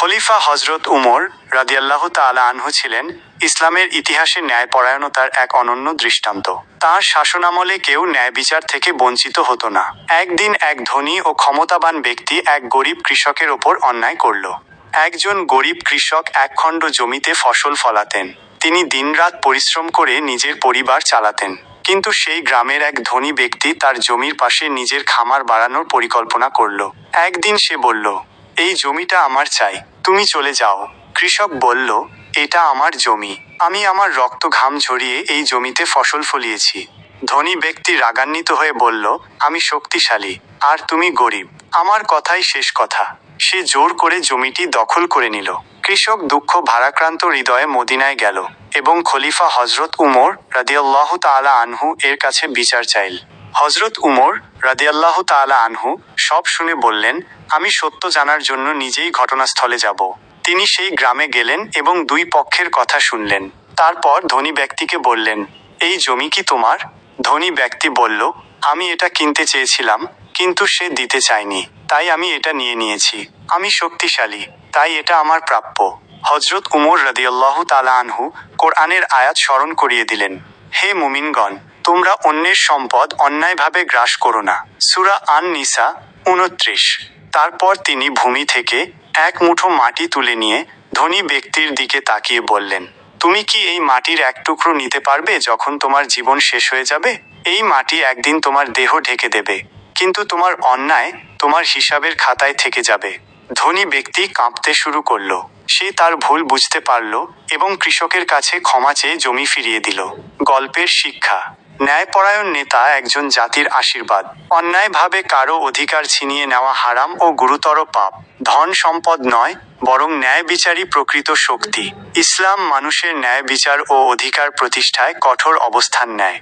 খলিফা হজরত উমর রাদিয়াল্লাহ তাআলা আনহু ছিলেন ইসলামের ইতিহাসে ন্যায়পরায়ণতার এক অনন্য দৃষ্টান্ত। তাঁর শাসনামলে কেউ ন্যায় বিচার থেকে বঞ্চিত হতো না। একদিন এক ধনী ও ক্ষমতাবান ব্যক্তি এক গরিব কৃষকের ওপর অন্যায় করল। একজন গরিব কৃষক একখণ্ড জমিতে ফসল ফলাতেন। তিনি দিনরাত পরিশ্রম করে নিজের পরিবার চালাতেন। কিন্তু সেই গ্রামের এক ধনী ব্যক্তি তার জমির পাশে নিজের খামার বাড়ানোর পরিকল্পনা করল। একদিন সে বলল এই জমিটা আমার চাই। তুমি চলে যাও। কৃষক বলল, এটা আমার জমি। আমি আমার রক্ত ঘাম ঝরিয়ে এই জমিতে ফসল ফলিয়েছি। ধনী ব্যক্তি রাগান্বিত হয়ে বলল, আমি শক্তিশালী, আর তুমি গরিব। আমার কথাই শেষ কথা। সে জোর করে জমিটি দখল করে নিল। কৃষক দুঃখ ভারাক্রান্ত হৃদয়ে মদিনায় গেল এবং খলিফা হজরত উমর রাদিয়াল্লাহু তাআলা আনহু এর কাছে বিচার চাইল। হজরত উমর রাদিয়াল্লাহ তাআলা আনহু সব শুনে বললেন, আমি সত্য জানার জন্য নিজেই ঘটনাস্থলে যাব। তিনি সেই গ্রামে গেলেন এবং দুই পক্ষের কথা শুনলেন। তারপর ধনী ব্যক্তিকে বললেন, এই জমি কি তোমার? ধনী ব্যক্তি বলল, আমি এটা কিনতে চেয়েছিলাম, কিন্তু সে দিতে চায়নি, তাই আমি এটা নিয়ে নিয়েছি। আমি শক্তিশালী, তাই এটা আমার প্রাপ্য। হজরত উমর রাদিয়াল্লাহ তালা আনহু কোরআনের আয়াত স্মরণ করিয়ে দিলেন, হে মুমিনগণ তোমরা অন্যের সম্পদ অন্যায়ভাবে গ্রাস করো না। সুরা আন নিসা উনত্রিশ তারপর তিনি ভূমি থেকে এক মুঠো মাটি তুলে নিয়ে ধনী ব্যক্তির দিকে তাকিয়ে বললেন, তুমি কি এই মাটির এক টুকরো নিতে পারবে যখন তোমার জীবন শেষ হয়ে যাবে? এই মাটি একদিন তোমার দেহ ঢেকে দেবে, কিন্তু তোমার অন্যায় তোমার হিসাবের খাতায় থেকে যাবে। ধনী ব্যক্তি কাঁপতে শুরু করল। সে তার ভুল বুঝতে পারল এবং কৃষকের কাছে ক্ষমা চেয়ে জমি ফিরিয়ে দিল। গল্পের শিক্ষা। ন্যায়পরায়ণ নেতা একজন জাতির আশীর্বাদ। অন্যায়ভাবে কারও অধিকার ছিনিয়ে নেওয়া হারাম ও গুরুতর পাপ। ধন সম্পদ নয়, বরং ন্যায় বিচারই প্রকৃত শক্তি। ইসলাম মানুষের ন্যায় বিচার ও অধিকার প্রতিষ্ঠায় কঠোর অবস্থান নেয়।